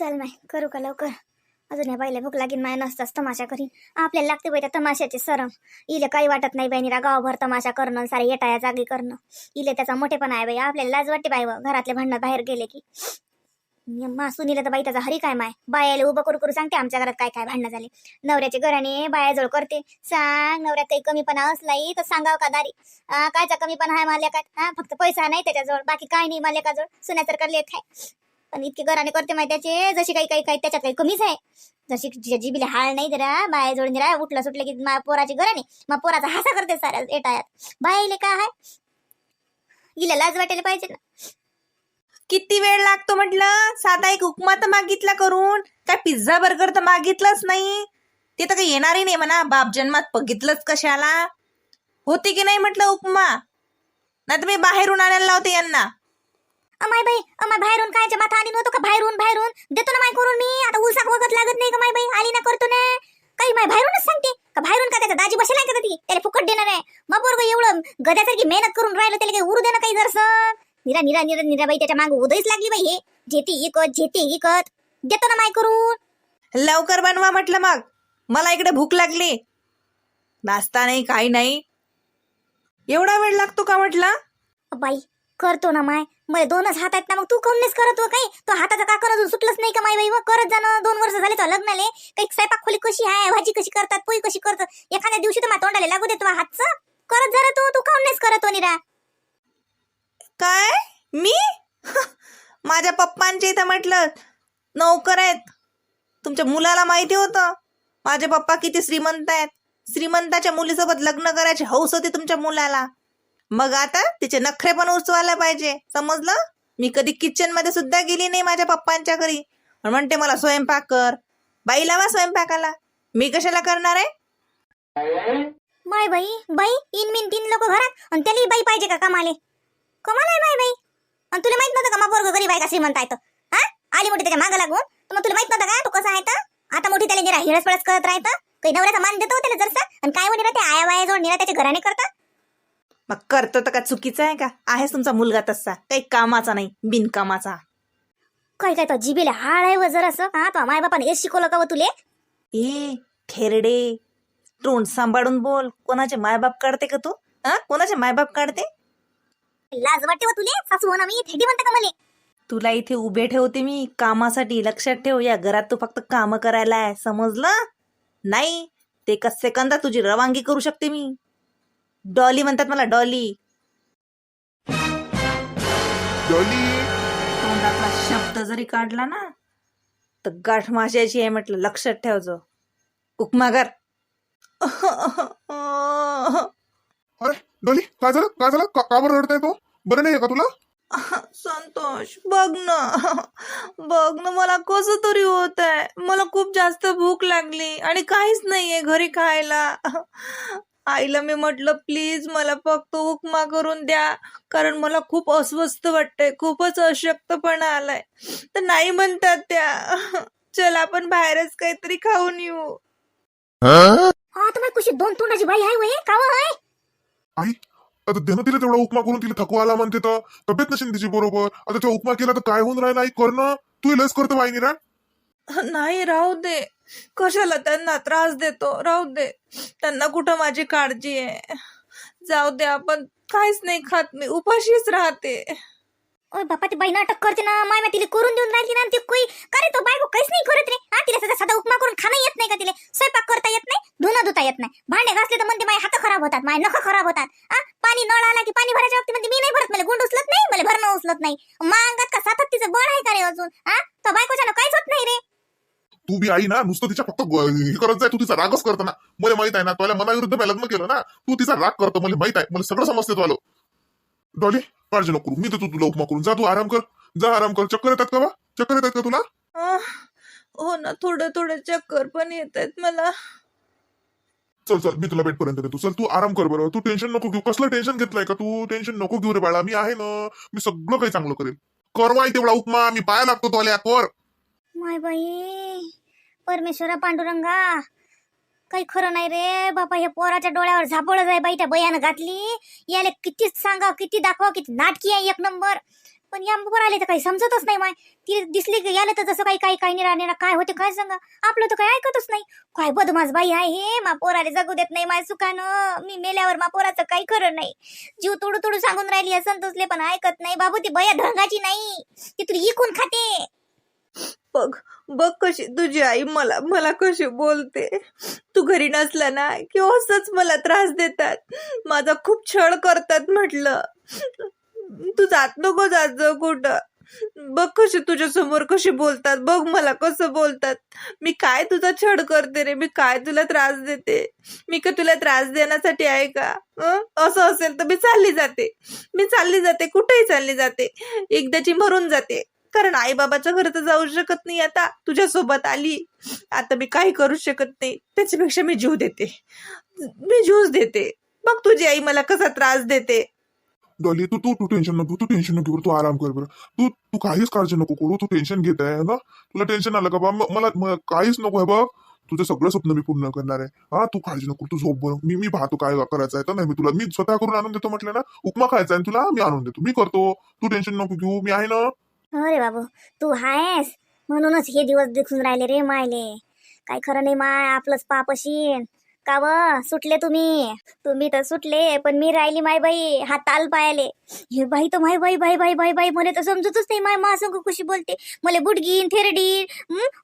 चल माय करू का लवकर? अजून या बाईला भूक लागीन माय नसताच तमाशा करीन. आपल्याला लागते बाई त्या तमाशाचे सरम. इले काही वाटत नाही बाई निरा गावभर तमाशा करणं सारे येटाया जागी करणं. इले त्याचा मोठेपणा आहे बाई आपल्याला लाज वाटते बाई घरातले भांडणं बाहेर गेले की. मासून तर बाई त्याचा हरी काय माय? बायाला उभं करू करू सांगते आमच्या घरात काय काय भांडणं झाले. नवऱ्याचे घराने बायाजवळ करते. सांग नवऱ्यात काही कमीपणा असलाही तर सांगाव का दारी? कायचा कमीपणा आहे माल्या हा फक्त पैसा नाही त्याच्याजवळ बाकी काय नाही माल्या का जवळ सुन्यासारखं लेख आहे पण इतके घराने करते माहिती त्याचे. जशी काही काही काही त्याच्यात काही कमीच आहे. जशी जिच्या जिबीला हाळ नाही जरा बाया जोडून जरा उठलं सुटलं की मा पोराची घराने मग पोराचा हासा करते साऱ्या एटायात बायाले काय आहे हिला लाज वाटायला पाहिजे ना. किती वेळ लागतो म्हटलं? साधा एक उपमा तर मागितला करून. काय पिझ्झा बर्गर तर मागितलंच नाही. ते तर काही येणारही नाही म्हणा. बाप जन्मात बघितलंच कशाला? होती की नाही म्हटलं उपमा? नाही तर मी बाहेरून आणायला लावते यांना. अमाय बाई अमाय बाहेरून कायच्या माथा आणि नव्हतो का? बाहेरून बाहेरून. देतो ना माय करून मी. आता उलसाक वगत लागत नाही का माय बाई? आली ना करतो ना. काही माय बाहेरूनच सांगते. का बाहेरून का त्याचा दाजी बसेल का ती त्याला फुकट देणार आहे. मग पोरगं एवढं गद्यासारखी मेहनत करून राहिलं त्याला काही उरू देणं काही जरसं. निरा निरा निरा निरा बाई त्याच्यामागे उदयच लागली बाई हे. झेती इकत झेती इकत. देतो ना माय करून. लवकर बनवा म्हटलं मग. मला इकडे भूक लागली. नाश्ता नाही काही नाही. एवढा वेळ लागतो का म्हटलं? बाई करतो ना माय. मला दोनच हात आहेत ना मग तू काऊनच करत हो काही? तो हाताचा का करत सुटलंच नाही का माय बाई? करत जाणं दोन वर्ष झाले तो लग्नाले. काही स्वयंपाक खोली कशी आहे भाजी कशी करतात पोळी कशी करतात? एखाद्या दिवशी तर माझ्या तोंडाला लागू दे तुला हातचं. करत जरा तू तू काऊनच करत हो निरा. काय? मी? माझ्या पप्पांच्या इथं म्हटलं नोकर आहेत. तुमच्या मुलाला माहिती होतं. माझे पप्पा किती श्रीमंत आहेत. श्रीमंताच्या मुलीसोबत लग्न करायची हौस होती तुमच्या मुलाला. मग आता तिचे नखरे पण उचवायला पाहिजे. समजलं? मी कधी किचनमध्ये सुद्धा गेली नाही माझ्या पप्पांच्या घरी. म्हणते मला स्वयंपाक कर. बाई लावा स्वयंपाकाला. मी कशाला करणार आहे? माय बाई बाई इन मिन तीन लोक घरात आणि त्याला बाई पाहिजे का कमाले? कमाल आहे माय बाई. आणि तुला माहीत नव्हतं का मग पोरगं गरीब आहे का श्रीमंत आहे हा? आली मोठी त्याच्या मागं लागून. तर मग तुला माहीत नव्हतं का तो कसा आहे तर आता मोठी त्याला निरा हिरस पळस करत राहतं. काही नवऱ्याचा मान देतो त्याला जरसा. आणि काय म्हणे ते? आया वाया जोड निरा त्याच्या घराने करता. मग करतो तर का चुकीचं आहे का? आहेच तुमचा मुलगा तसा. काही कामाचा नाही बिनकामाचा. काय काय तो जिबीला हाड आहे व जरासं हा तो माय बापाने हेच शिकवलं का व तुले? ए खेरडे तोंड सांभाळून बोल. कोणाचे मायबाप काढते का तू? हा? कोणाचे मायबाप काढते? लाज वाटते व तुले? सासू हो ना मी थेटी म्हणते का मले? तुला इथे उभे ठेवते मी. कामासाठी लक्षात ठेव. या घरात तू फक्त काम करायला आहे. समजलं? नाही. ते एका सेकंदात तुझी रवानगी करू शकते मी. डॉली म्हणतात मला डॉली. डॉली. तोंडातला शब्द जरी काढला ना तर गाठ माशाची आहे म्हटलं लक्षात ठेवजो उपमागर अरे डॉली काय झालं? काय झालं? का का बरं रडताय तो? बरं नाही का तुला? संतोष बघ ना. बघ ना मला कसं तरी होत आहे मला खूप जास्त भूक लागली आणि काहीच नाहीये घरी खायला. आईला मी म्हटलं प्लीज मला फक्त उपमा करून द्या कारण मला खूप अस्वस्थ वाटतंय खूपच अशक्तपणा आलाय. तर नाही म्हणतात त्या. चल आपण बाहेरच काहीतरी खाऊन येऊ. हा तुम्हाला कुशी दोन तोंडाची बाई आहे वय आहे? आई आता देणं तिला तेवढा उपमा करून तिला थकवा आला म्हणते तर. तब्येत नसेल तिची बरोबर. आता त्या उपमा केला तर काय होऊन राहिला आई? करणं तू लस करतो बाई निरा नाही राहू दे. कशाला त्यांना त्रास देतो? राहू दे. त्यांना कुठं माझी काळजी आहे? जाऊ दे आपण. काहीच नाही खात मी. उपाशीच राहते. ओय बापा ती बाई नाटक करते ना. माय तिला करून देऊन राहिली ना ती कोई का रे तो बायको काहीच नाही करत रे? हा तिला साधा साधा उपमा करून खाणं येत नाही का तिला? स्वयंपाक करता येत नाही धुणं धुता येत नाही. भांडे घासले तर म्हणते माझे हात खराब होतात माझे नख खराब होतात. हा पाणी नळ आला की पाणी भरायच्या बाबतीत म्हणते मी नाही भरत मला गुंड उचलत नाही मला भरणं उचलत नाही. मांगात का सातत तिचं बळ आहे का रे अजून? हा तो बायकोच्या काहीच होत नाही रे. तू बी आई ना नुसतं तिच्या फक्त हे करत जाय तू तिचा रागच करतो ना. मला माहीत आहे ना तुला मनाविरुद्ध मी लग्न केलं ना तू तिचा राग करतो मला माहीत आहे. मला सगळं समजते तुला डॉली काळजी नको करू. मी देतो तुला उपमा करून. जा तू आराम कर. जा आराम कर. चक्कर येतात का बा? चक्कर येतात का तुला? हो ना थोडं थोडं चक्कर पण येत आहेत मला. चल चल मी तुला बेटपर्यंत देतो. चल तू आराम कर बरं. तू टेन्शन नको घेऊ. कसलं टेन्शन घेतलंय का तू? टेन्शन नको घेऊ रे बाळा. मी आहे ना मी सगळं काही चांगलं करेल. कर माहिती तेवढा उपमा. मी पाया लागतो तुला कर माय बाई. परमेश्वरा पांडुरंगा काही खरं नाही रे. बापा हे पोराच्या डोळ्यावर झापडच आहे बाई त्या बयानं घातली. याला कितीच सांगा किती दाखवा किती नाटकी आहे एक नंबर. पण या पोराले तर काही समजतच नाही माय. ती दिसली की याला तर जसं काही काही काही नाही राहणार काय होते काय सांगा. आपलं तर काही ऐकतच नाही. काय बदमाश बाई आहे हे? मा पोराले जगू देत नाही माय सुखानं. मी मेल्यावर मा पोराचं काही खरं नाही. जीव तोडू तोडू सांगून राहिली आहे संतोषले पण ऐकत नाही. बाबू ती बया ढंगाची नाही. ती तुला इकून खाते. बघ बघ कशी तुझी आई मला मला कशी बोलते. तू घरी नसला ना की असंच मला त्रास देतात. माझा खूप छळ करतात म्हटलं. तू जात नको जात जा कुठं. बघ कशी तुझ्या समोर कशी बोलतात. बघ मला कसं बोलतात. मी काय तुझा छड करते रे? मी काय तुला त्रास देते? मी का तुला त्रास देण्यासाठी आहे का? असं असेल तर मी चालली जाते. मी चालली जाते. कुठेही चालली जाते. एकदाची मरून जाते. कारण आई बाबाच्या घरी तर जाऊ शकत नाही आता. तुझ्या सोबत आली. आता मी काही करू शकत नाही. त्याच्यापेक्षा मी जीव देते. मी जीवच देते. बघ तुझी आई मला कसा त्रास देते. डॉली तू तू तू टेन्शन नको तू टेन्शन नको तू आराम कर बरं. तू तू काहीच काळजी नको करू. तू टेन्शन घेत आहे ना? तुला टेन्शन आलं का बा? मला काहीच नको आहे बघ. तुझं सगळं स्वप्न मी पूर्ण करणार आहे. हा तू काळजी नको तू झोप बरं मी मी पाहतो काय करायचं आहे तर नाही मी तुला मी स्वतः करून आणून देतो म्हटलं ना. उपमा खायचा आहे तुला मी आणून देतो. मी करतो. तू टेन्शन नको घेऊ. मी आहे ना अरे बाबू तू आहेस? म्हणूनच हे दिवस दिसून राहिले रे मायले. काय खरं नाही माय आपलंच पाप अशीन. का व? सुटले तुम्ही. तुम्ही तर सुटले पण मी राहिली माय बाई हा ताल पायाले. हे बाई तर माय बाई बाई बाई बाई बाई मला तर समजतच नाही माय मा संग कशी बोलते? मला बुडगीन थेरडी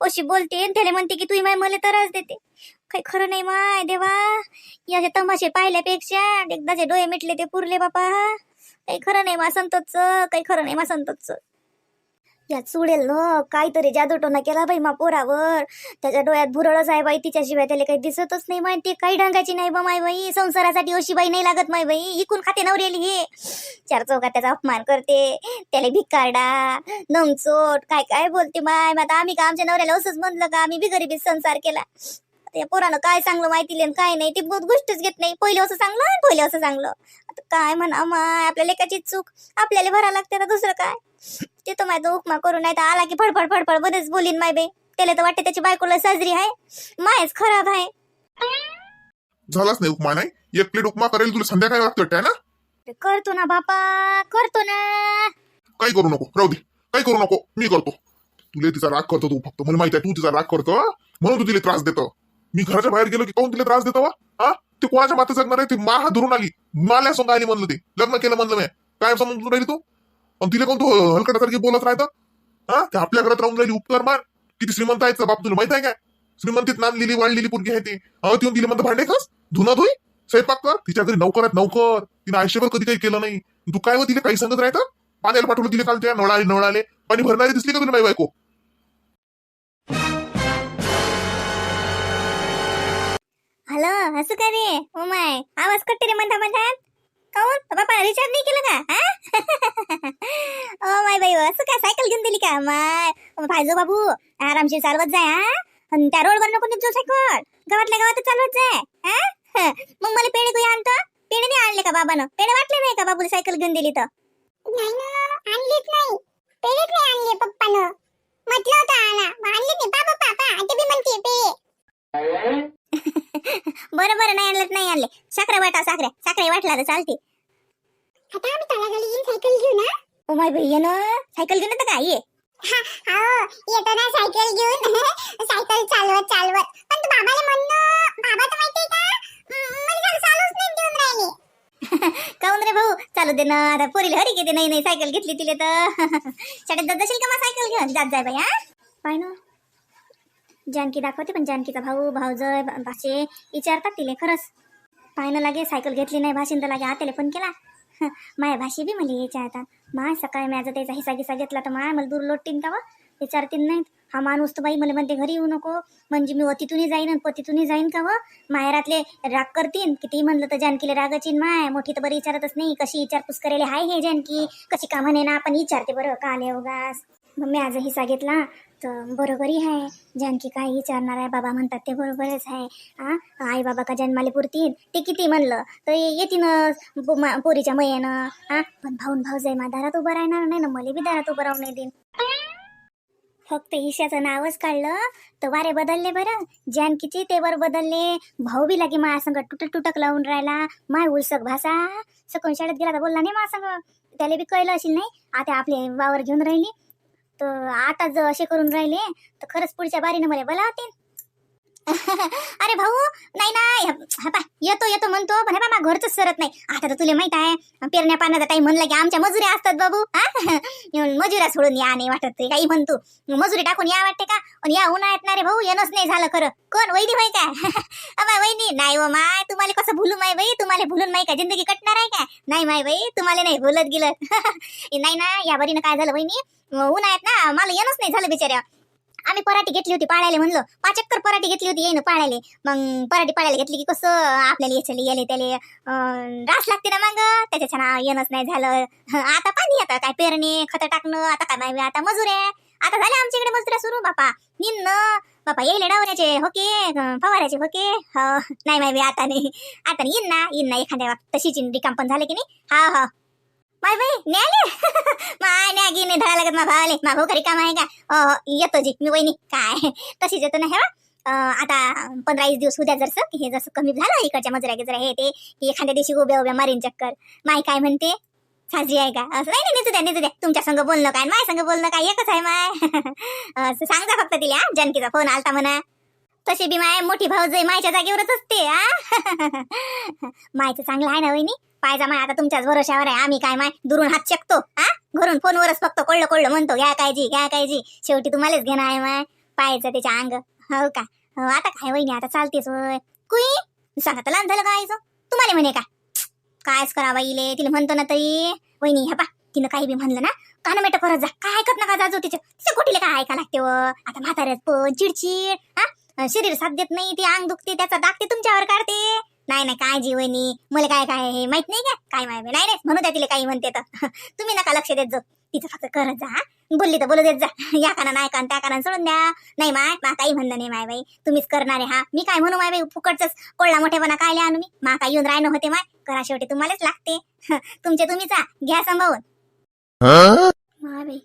अशी बोलते आणि त्याला म्हणते की तुम्ही माय मला त्रास देते. काही खरं नाही माय देवा. याचे तमाशे पाहिल्यापेक्षा एकदाचे डोळे मिटले ते पुरले बापा. काही खरं नाही मा संतोषचं काही खरं नाही मा संतोषचं यात सोडेल न. काहीतरी जादूटोना केला बाई मा पोरावर. त्याच्या डोळ्यात भुरळच आहे बाई तिच्याशिवाय त्याला काही दिसतच नाही माय काही ढंगाची नाही बा माय बाई. संसारासाठी अशी बाई नाही लागत माय बाई. इकून खाते नवरेली हे. चार चौकात त्याचा अपमान करते. त्याला भिकारडा नमचोट काय काय बोलते माय. मग आता आम्ही का आमच्या नवऱ्याला असंच म्हणलं का? आम्ही बिगरीबीत संसार केला. आता या पोरानं काय चांगलं माहिती लिहिलं काय नाही. ती गोष्टच घेत नाही. पहिले असं चांगलं पहिले असं सांगलं. आता काय म्हणा माय? आपल्या लेखाची चूक. आपल्याला भरा लागते ना दुसरं काय? ते तर तो उपमा करून नाही तर आला की फडफड फडफड बरेच बोलीन माय बाई त्याला तर वाटते त्याची बायकोला साजरी आहे. मायच खराब आहे. झालाच नाही उपमा नाही? एक प्लेट उपमा करेल तुला संध्याकाळी लागतं ना? करतो ना बापा करतो ना. काही करू नको राहू दे. काही करू नको मी करतो. तुला तिचा राग करतो तू फक्त. मला माहिती आहे तू तिचा राग करतो म्हणून तू तिला त्रास देतो. मी घराच्या बाहेर गेलो की कोण तिला त्रास देतो वा? हा? ते कोणाच्या माते जगणार आहे? ते मा हात धरून आली. माल्या सोंग आली म्हणलं ते. लग्न केलं म्हणलं मी. काय समजून राहिली तू? आणि तिला कोण तू हलकटासारखी बोलत राहतं? हा? ते आपल्या घरात राहून राहिली उपकार मार. किती श्रीमंत आहे बाप तुला माहीत आहे काय? श्रीमंतीत नांदलेली वाढलेली पुरगी आहे ती. अहो तिहून दिली म्हणतं भांडे खास? धुना धुई? स्वयंपाक कर? तिच्या घरी नौकरात नौकर. तिने आयुष्यभर कधी काही केलं नाही. तू काय व तिला काही सांगत राहतं? पाण्याला पाठवलं तिला काल त्या नळाले नळाले. पाणी भरणारी दिसली का तुला बाई बायको? हॅलो असं काय रे? ओ माय आवाज कट्टे रे म्हणता म्हणतात काऊन बापा रिचार्ज नाही केलं का? ओ माय बाई असं काय सायकल घेऊन दिली का? माय पाहिजो बाबू आरामशीर चालवत जाय हा? त्या रोडवर नको निघतो सायकल. गावातल्या गावात चालवत जाय हा? मग मला पेढे कोणी आणतो? पेढे नाही आणले का बाबानं? पेढे वाटले नाही का बाबूला सायकल घेऊन दिली तर? नाही ना आणलीच नाही. पेढेच नाही आणले पप्पानं. म्हटलं होतं आणा आणले नाही. पापा पापा ते बी म्हणते पेढे. बरं बरं नाही आणलं तर नाही आणले. साखरे वाटा साखरे साखरे वाटला तर चालते. आता आम्ही येऊन सायकल घेऊ ना? ओ माय बाई ये ना. सायकल घेऊन येतं का? ये. हो येतो ना सायकल घेऊन. सायकल चालवत चालवत. पण तू बाबाला म्हणणं बाबा तर माहितीये का? हम्म, मला जरा चालूच नाही देऊन राहिले. काऊन रे भाऊ? चालू दे ना. आता पोरीला हरी किती नाही नाही सायकल घेतली तिले तर. शाळेत जात जाशील का मग सायकल घेऊन? जात जाय बाई हा? पाय ना. जानकी दाखवते पण जानकीचा भाऊ भाऊजय भाषे विचारतात तिले खरंच. पाहायला लागे सायकल घेतली नाही भाषीन तर लागे आत्याला फोन केला. माया भाषी बी मला विचारतात माय सकाळी माझा त्याचा हिसा गिसा घेतला तर माय मला दूर लोटतीन का व? विचारतीन नाहीत. हा माणूस तर बाई मला म्हणते घरी येऊ नको. म्हणजे मी अतिथूनही जाईन पतीतूनही जाईन का व? माहेरातले राग करतीन. कितीही म्हणलं तर जानकीला रागाचीन माय मोठी तर बरी विचारतच नाही. कशी विचारपूस करेले? हाय हे जानकी. कशी का म्हणे ना आपण विचारते बरं. का आले उगास मग मी आज हिस्सा घेतला तर बरोबरही आहे. जानकी काय विचारणार आहे बाबा म्हणतात ते बरोबरच आहे. हा आई बाबा का जन्माले पुरतील? ते किती म्हणलं. तर येतीनच पो- मा- पोरीच्या मयेनं. हा पण भाऊन भाऊ जाई मा दारात उभं राहणार नाही ना मला बी दारात उभं राहू नाही देईन फक्त ईशाचं नावच काढलं तर वारे बदलले बरं. जानकीचे तेवर बदलले. भाऊ बी लागे माझ्या संग तुटक तुटक लावून राहिला. माय उलसक भाषा. सकून शाळेत गेला तर बोलला नाही माझ्या त्याला बी कळलं असेल नाही? आता आपले वावर घेऊन राहिली. तर आता जर असे करून राहिले तर खरंच पुढच्या बारीनं मला बोलावतील. अरे भाऊ नाही ना हा पाय येतो येतो म्हणतो. पण बा घरच सरत नाही. आता तर तुला माहीत आहे पेरण्या पाण्याचा टाइम म्हणला की आमच्या मजुऱ्या असतात बाबू. हा? मजुऱ्या सोडून या नाही वाटत ते काही म्हणतो. मजुरी टाकून या वाटते का? आणि या उन्हाळ्यात ना रे भाऊ येणंच नाही झालं खरं. कोण? वैदी भाई काय अबा वैदी नाही व माय तुम्हाला कसं भुलू माय बाई? तुम्हाला भुलून माय का जिंदगी कटणार आहे का? नाही माय बाई तुम्हाला नाही भुलत गेलं. नाही ना या बरीनं काय झालं वहिनी? उन्हाळ्यात ना मला येणंच नाही झालं बिचाऱ्या. आम्ही पराठी घेतली होती पाळायला म्हणलं. पाच एकर पराठी घेतली होती येईन पाळायला. मग पराठी पाळायला घेतली की कसं आपल्याला याच्याला याले त्याले रास लागते ना मग? त्याच्या छान येणंच नाही झालं. आता पाणी आता काय पेरणे खत टाकणं आता काय माहिती आता मजूर आहे. आता झाल्या आमच्याकडे मजुऱ्या सुरू बापा. निन्न. बापा येईल डावण्याचे होके फवाऱ्याचे होके हो. नाही माहिती आता नाही. आता येईन ना येईन ना एखाद्या तशीच रिकाम पण झाले की नाही? हा हा. माय बाई न्याले माय न्या गी नाही धडा लागत मा भावाले. मा भाऊ घरी काम आहे का? अं, येतो जी मी वहिनी. काय? तशीच येतो ना हेवा आता पंधरा वीस दिवस उद्या जरसं की हे जसं कमी झालं इकडच्या मजुऱ्या गिजऱ्या हे ते की एखाद्या दिवशी उभ्या उभ्या मारीन चक्कर. माय काय म्हणते? साजरी आहे का? असं नाही नाही द्या नेचू द्या. तुमच्या संग बोलणं काय? माय संग बोलणं काय? एकच आहे माय. असं सांगा फक्त तिला हा, जानकीचा फोन आलता म्हणा. तशी बी माय मोठी भाऊ जाई मायच्या जागेवरच असते आ मायचं चांगलं आहे ना वहिनी? पायजा माय आता तुमच्याच भरोशावर आहे. आम्ही काय माय दुरून हात शकतो हा? घरून फोनवरच फक्त कोळलं कोळलं म्हणतो घ्या काळजी घ्या काळजी. शेवटी तुम्हालाच घेणं आहे माय. पाहायचं त्याच्या अंग. हो का? हो आता काय वहिनी आता चालतेच होय कुई? सांगा तर लहान झालं काय तुम्हाला म्हणे का कायच करा बाईले तिला म्हणतो ना तरी. वहिनी ह्या पा तिनं काही बी म्हणलं ना कान मेट करत जा. काय ऐकत नका जाजू तिच्या तिच्या कुठले काय ऐका लागते व? आता म्हाताऱ्यात पण चिडचिड हा? शरीर साथ देत नाही ते अंग दुखते त्याचा दाखते तुमच्यावर काढते. नाही नाही काय जीवनी मला काय काय हे माहीत नाही का? काय माहिती नाही. नाही म्हणू द्या तिला काही म्हणते तर. तुम्ही नका लक्ष देत जाऊ. तिचं फक्त करत जा हा. बोलली तर बोलू देत जा. या काना नाही कान त्या काना सोडून द्या. नाही माय मा काही म्हणलं नाही माय बाई. तुम्हीच करणारे हा. मी काय म्हणू माय बाई? फुकटच कोळला मोठेपणा काय लिहा मी? मा काय येऊन राहणं होते माय. करा शेवटी तुम्हालाच लागते. तुमचे तुम्हीच. घ्या सांभाळून. माय बाई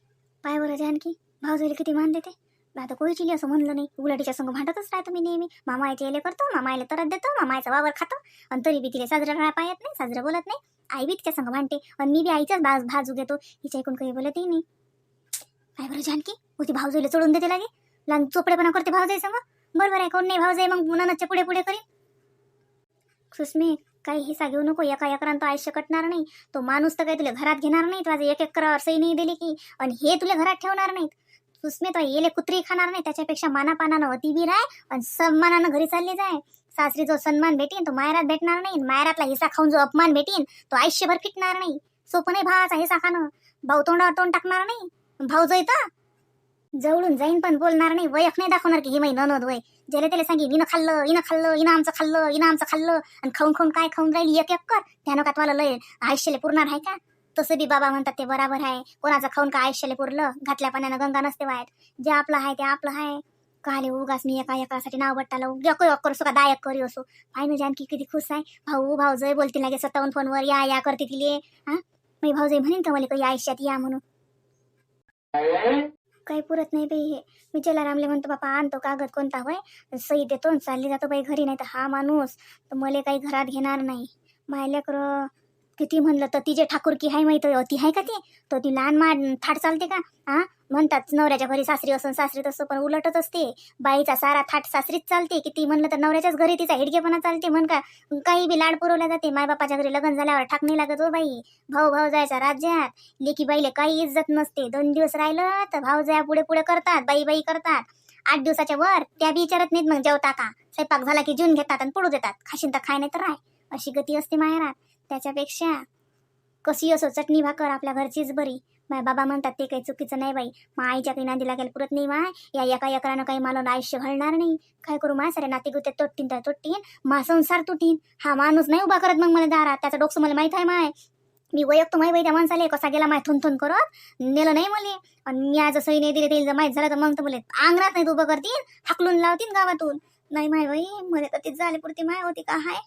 पाय बरं जानकी भाऊजाईला किती मान देते आता कोळीचिली असं म्हणलं नाही उलाटीच्या संग भांडतच राहतो मी नेहमी. मामा मामायचे येले करतो मामा मामायला तरच देतो मामायचा वावर खातो. आणि तरी बी तिला साजरा राहा पाहत नाही साजरा बोलत नाही. आई बी तिच्या संग भांडते आणि मी बी आईचाच बाज भाजू घेतो. हिच्या ऐकून काही बोलतही नाही. काय बरं जानकी? होती भाऊजाईला चढून देते लागे. लहान चोपडेपणा करते भाऊजाई संग. बरोबर आहे कोण नाही भाऊजाई? मग ननदच्या पुढे पुढे करीन. सुस्मी काही हिस्सा घेऊ नको. एका एकरांत तो आयुष्य कटणार नाही. तो माणूस तर काही तुला घरात घेणार नाही माझं एक एकरावर सही नाही दिली की. आणि हे तुला घरात ठेवणार नाहीत. सुस्मे तो येले कुत्री खाणार नाही त्याच्यापेक्षा मानापानानं अति बी राय आणि सन्मानानं घरी चालली जाय. सासरी जो सन्मान भेटीन तो मायरात भेटणार नाही मायरातला हिसा खाऊन जो अपमान भेटीन तो आयुष्यभर फिटणार नाही. सोपं नाही भावाचा हिसा खाणं. भाऊ तोंडावर तोंड टाकणार नाही. भाऊ जो जैता जवळून जाईन पण बोलणार नाही. वयख नाही दाखवणार की ही माई ननद वय. ज्याला त्याला सांगी इनं खाल्लं इनं खाल्लं हिनं आमचं खाल्लं हिनं आमचं खाल्लं. आणि खाऊन खाऊन काय खाऊन राहिली? एक एक कर. त्यानं का तुम्हाला लय आयुष्याला पुरणार आहे का? तसं बी बाबा म्हणतात ते बराबर आहे. कोणाचं खाऊन का आयुष्याला पुरलं घातल्या पाण्यानं गंगा नसते वाईट जे आपलं आहे ते आपलं आहे. काले उगाच मी एका एकासाठी नाव बट्टाला यको यक करू का दायक करी असो. पाय ना जानकी किती खुश आहे. भाऊ भाऊ जय बोलतील लागे स्वतःहून फोनवर या या करते तिले. हा? मी भाऊ जय म्हणेन का मला काही आयुष्यात या म्हणून? काही पुरत नाही बाई हे. मी जलारामले म्हणतो बापा आणतो कागद कोणता होय? सही देतो चालली जातो बाई घरी नाही तर हा माणूस. तर मला काही घरात घेणार नाही. माय लेकरं किती म्हणलं तर तिचे ठाकूर की हाय माहिती? अति आहे का ती? तर ती लहान मा थाट चालते का? हा म्हणतात नवऱ्याच्या घरी सासरी असून सासरी तसं पण उलटच असते. बाईचा सारा थाट सासरीच चालते की ती म्हणलं तर नवऱ्याच्याच घरी तिचा हिडकेपणा चालते म्हण का? काही बी लाड पुरवल्या जाते. मायबापाच्या घरी लग्न झाल्यावर ठाक नाही लागत हो बाई. भाऊ भाऊ जायच्या राज्यात लेकी बाईला काही इज्जत नसते. दोन दिवस राहिलं तर भाऊ जाया पुढे पुढे करतात बाई बाई करतात. आठ दिवसाच्या वर त्या बी विचारत नाहीत मग जेवता का स्वयंपाक झाला की जेवून घेतात आणि पडू देतात. खाशीन तर खाय नाही तर राय. अशी गती असते माहेरात त्याच्यापेक्षा कशी असो चटणी भाकर आपल्या घरचीच बरी माय बाबा म्हणतात ते काही चुकीचं नाही बाई. मग आईच्या काही नांदी लागेल पुरत नाही माय. या एका एकरानं काही मला आयुष्य घालणार नाही. काय करू माय? सारे नाते गुते तोडतीन तर तोडतीन. मा संसार तुटीन. हा माणूस नाही उभा करत मग मला दारात. त्याचं डोकसं मला माहीत आहे माय. मी वयक्त माही बाई त्या माणसाला कसा गेला माय थुन थुन करत? नेलं नाही मला. आणि मी आज सही नाही दिले ते जर माहीत झालं तर मग तर मला अंगणात नाही उभं करतील हाकलून लावतील गावातून. नाही माय बाई मला तर तीच झाले पुरती माय होती का हाय?